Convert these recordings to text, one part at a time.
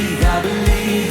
believe, I believe.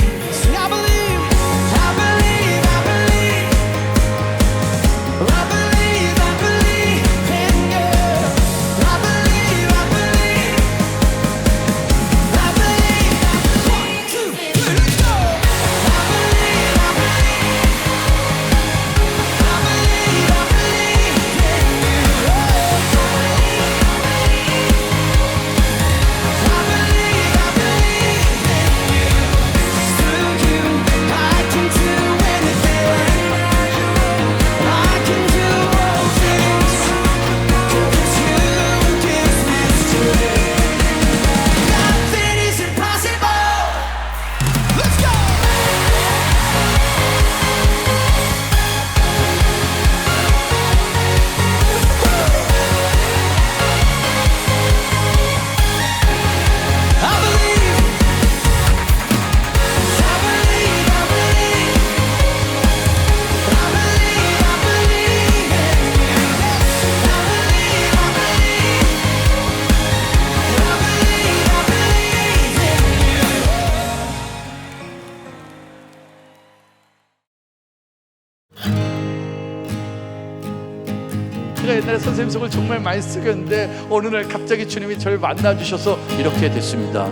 선생님 속을 정말 많이 쓰겠는데 어느 날 갑자기 주님이 저를 만나 주셔서 이렇게 됐습니다.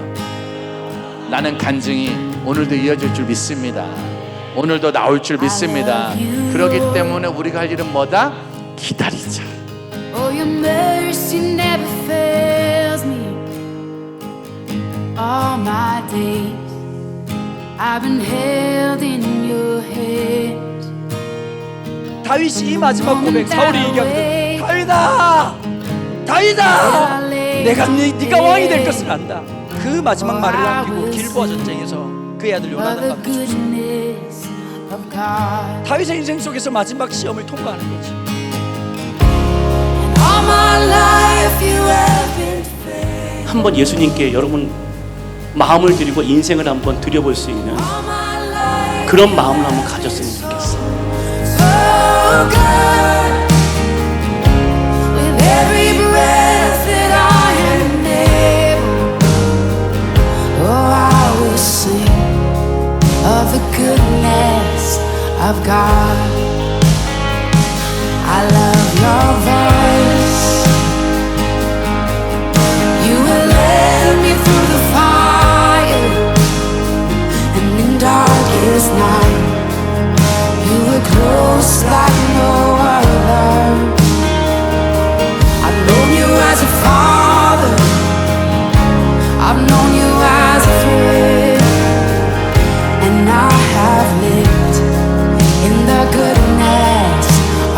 나는 간증이 오늘도 이어질 줄 믿습니다. 오늘도 나올 줄 믿습니다. 그렇기 때문에 우리가 할 일은 뭐다? 기다리자. Oh, your mercy never fails me. All my days, I've been held in your hand. 다윗이 이 마지막 고백 사울이 얘기합니다 다윗아 다윗아 내가 네, 네가 왕이 될 것을 안다 그 마지막 말을 남기고 길보아 전쟁에서 그의 아들 요나단과. 다윗의 인생 속에서 마지막 시험을 통과하는 거지. 한번 예수님께 여러분 마음을 드리고 인생을 한번 드려볼 수 있는 그런 마음을 한번 가졌으면 좋겠어요.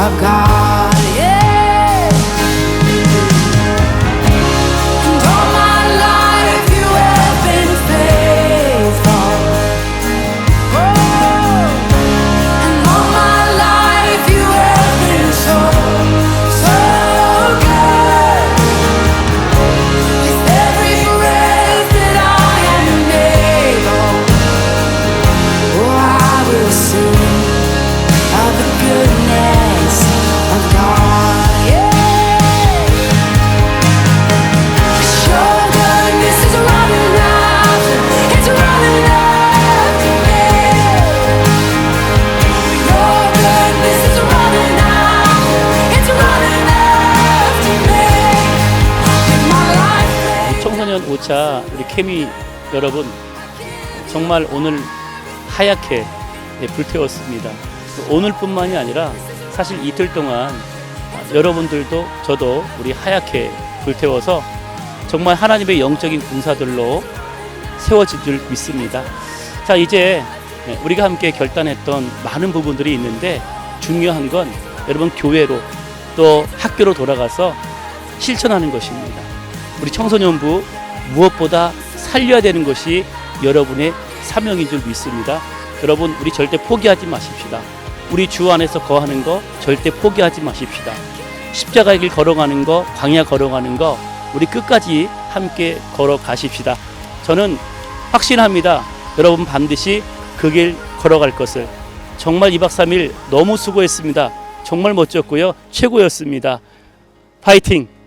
I've got 오차 우리 케미 여러분 정말 오늘 하얗게 네, 불태웠습니다. 오늘뿐만이 아니라 사실 이틀 동안 여러분들도 저도 우리 하얗게 불태워서 정말 하나님의 영적인 군사들로 세워질 줄 믿습니다. 자 이제 네, 우리가 함께 결단했던 많은 부분들이 있는데 중요한 건 여러분 교회로 또 학교로 돌아가서 실천하는 것입니다. 우리 청소년부 무엇보다 살려야 되는 것이 여러분의 사명인 줄 믿습니다. 여러분 우리 절대 포기하지 마십시다. 우리 주 안에서 거하는 거 절대 포기하지 마십시다. 십자가의 길 걸어가는 거, 광야 걸어가는 거 우리 끝까지 함께 걸어가십시다. 저는 확신합니다. 여러분 반드시 그 길 걸어갈 것을. 정말 2박 3일 너무 수고했습니다. 정말 멋졌고요. 최고였습니다. 파이팅!